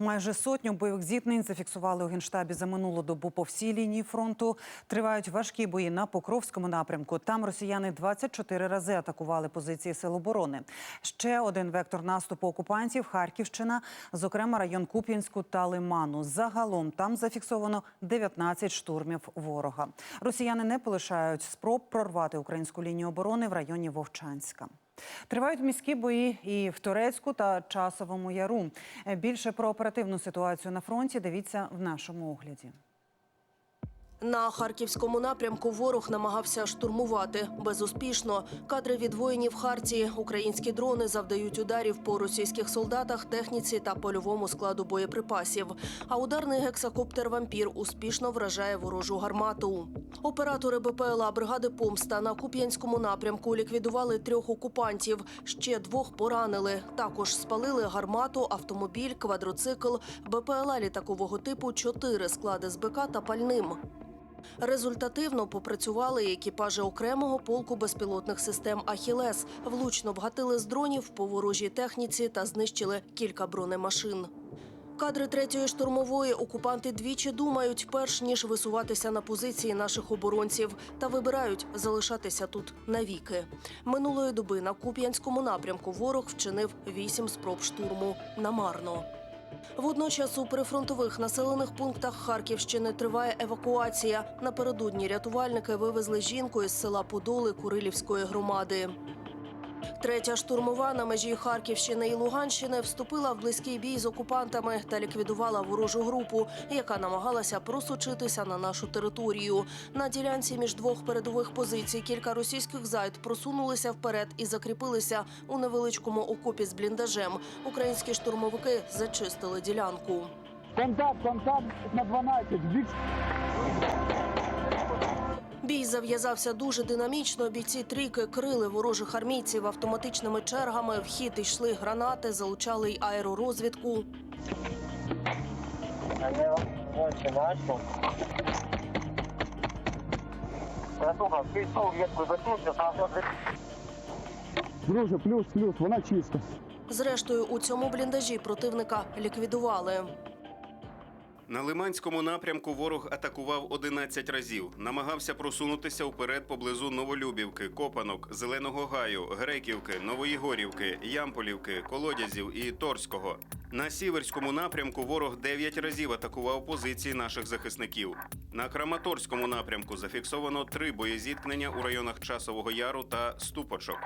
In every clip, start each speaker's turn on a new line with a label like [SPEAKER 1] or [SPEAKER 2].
[SPEAKER 1] Майже сотню бойових зіткнень зафіксували у генштабі за минулу добу по всій лінії фронту. Тривають важкі бої на Покровському напрямку. Там росіяни 24 рази атакували позиції сил оборони. Ще один вектор наступу окупантів Харківщина, зокрема район Куп'янську та Лиману. Загалом там зафіксовано 19 штурмів ворога. Росіяни не полишають спроб прорвати українську лінію оборони в районі Вовчанська. Тривають міські бої і в Турецьку та Часовому Яру. Більше про оперативну ситуацію на фронті дивіться в нашому огляді.
[SPEAKER 2] На харківському напрямку ворог намагався штурмувати безуспішно. Кадри від воїнів Хартії. Українські дрони завдають ударів по російських солдатах, техніці та польовому складу боєприпасів. А ударний гексакоптер Вампір успішно вражає ворожу гармату. Оператори БПЛА бригади Помста на Куп'янському напрямку ліквідували трьох окупантів. Ще двох поранили. Також спалили гармату, автомобіль, квадроцикл, БПЛА літакового типу, чотири склади з БК та пальним. Результативно попрацювали екіпажі окремого полку безпілотних систем Ахілес. Влучно вгатили з дронів по ворожій техніці та знищили кілька бронемашин. Кадри третьої штурмової окупанти двічі думають, перш ніж висуватися на позиції наших оборонців, та вибирають залишатися тут навіки. Минулої доби на Куп'янському напрямку ворог вчинив вісім спроб штурму намарно. Водночас у прифронтових населених пунктах Харківщини триває евакуація. Напередодні рятувальники вивезли жінку із села Подоли Курилівської громади. Третя штурмова на межі Харківщини і Луганщини вступила в близький бій з окупантами та ліквідувала ворожу групу, яка намагалася просочитися на нашу територію. На ділянці між двох передових позицій кілька російських зайд просунулися вперед і закріпилися у невеличкому окопі з бліндажем. Українські штурмовики зачистили ділянку.
[SPEAKER 3] Контакт, контакт на 12.
[SPEAKER 2] Бій зав'язався дуже динамічно. Бійці трійки крили ворожих армійців автоматичними чергами. В хід йшли гранати, залучали й аеророзвідку.
[SPEAKER 3] Друже, плюс, плюс, вона чиста.
[SPEAKER 2] Зрештою, у цьому бліндажі противника ліквідували.
[SPEAKER 4] На Лиманському напрямку ворог атакував 11 разів. Намагався просунутися вперед поблизу Новолюбівки, Копанок, Зеленого Гаю, Греківки, Новоїгорівки, Ямполівки, Колодязів і Торського. На сіверському напрямку ворог 9 разів атакував позиції наших захисників. На Краматорському напрямку зафіксовано три боєзіткнення у районах Часового Яру та Ступочок.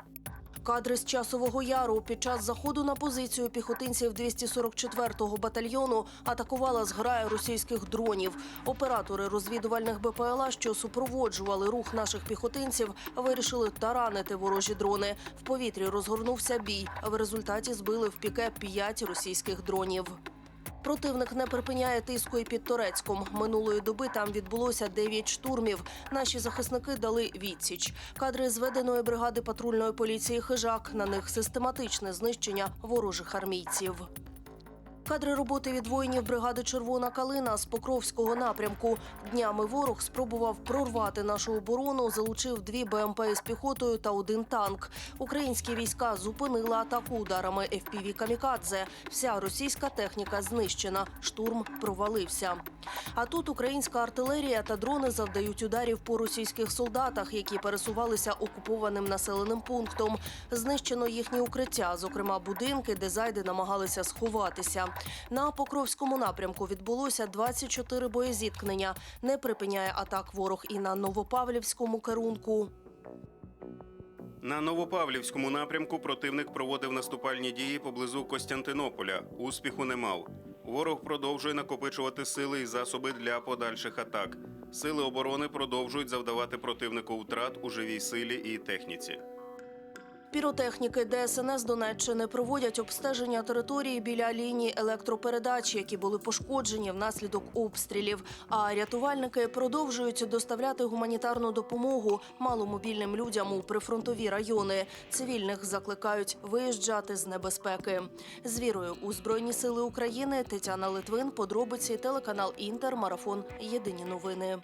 [SPEAKER 2] Кадри з часового яру під час заходу на позицію піхотинців 244-го батальйону атакувала зграя російських дронів. Оператори розвідувальних БПЛА, що супроводжували рух наших піхотинців, вирішили таранити ворожі дрони. В повітрі розгорнувся бій. В результаті збили в піке п'ять російських дронів. Противник не припиняє тиску і під Торецьком. Минулої доби там відбулося 9 штурмів. Наші захисники дали відсіч. Кадри зведеної бригади патрульної поліції Хижак. На них систематичне знищення ворожих армійців. Кадри роботи від воїнів бригади Червона калина з Покровського напрямку. Днями ворог спробував прорвати нашу оборону, залучив дві БМП із піхотою та один танк. Українські війська зупинили атаку ударами FPV «Камікадзе». Вся російська техніка знищена. Штурм провалився. А тут українська артилерія та дрони завдають ударів по російських солдатах, які пересувалися окупованим населеним пунктом. Знищено їхні укриття, зокрема будинки, де зайди намагалися сховатися. На Покровському напрямку відбулося 24 боєзіткнення. Не припиняє атак ворог і на Новопавлівському керунку.
[SPEAKER 4] На Новопавлівському напрямку противник проводив наступальні дії поблизу Костянтинополя. Успіху не мав. Ворог продовжує накопичувати сили і засоби для подальших атак. Сили оборони продовжують завдавати противнику втрат у живій силі і техніці.
[SPEAKER 2] Піротехніки ДСНС Донеччини проводять обстеження території біля лінії електропередач, які були пошкоджені внаслідок обстрілів. А рятувальники продовжують доставляти гуманітарну допомогу маломобільним людям у прифронтові райони. Цивільних закликають виїжджати з небезпеки. З вірою у Збройні Сили України Тетяна Литвин, подробиці телеканал Інтер, марафон Єдині новини.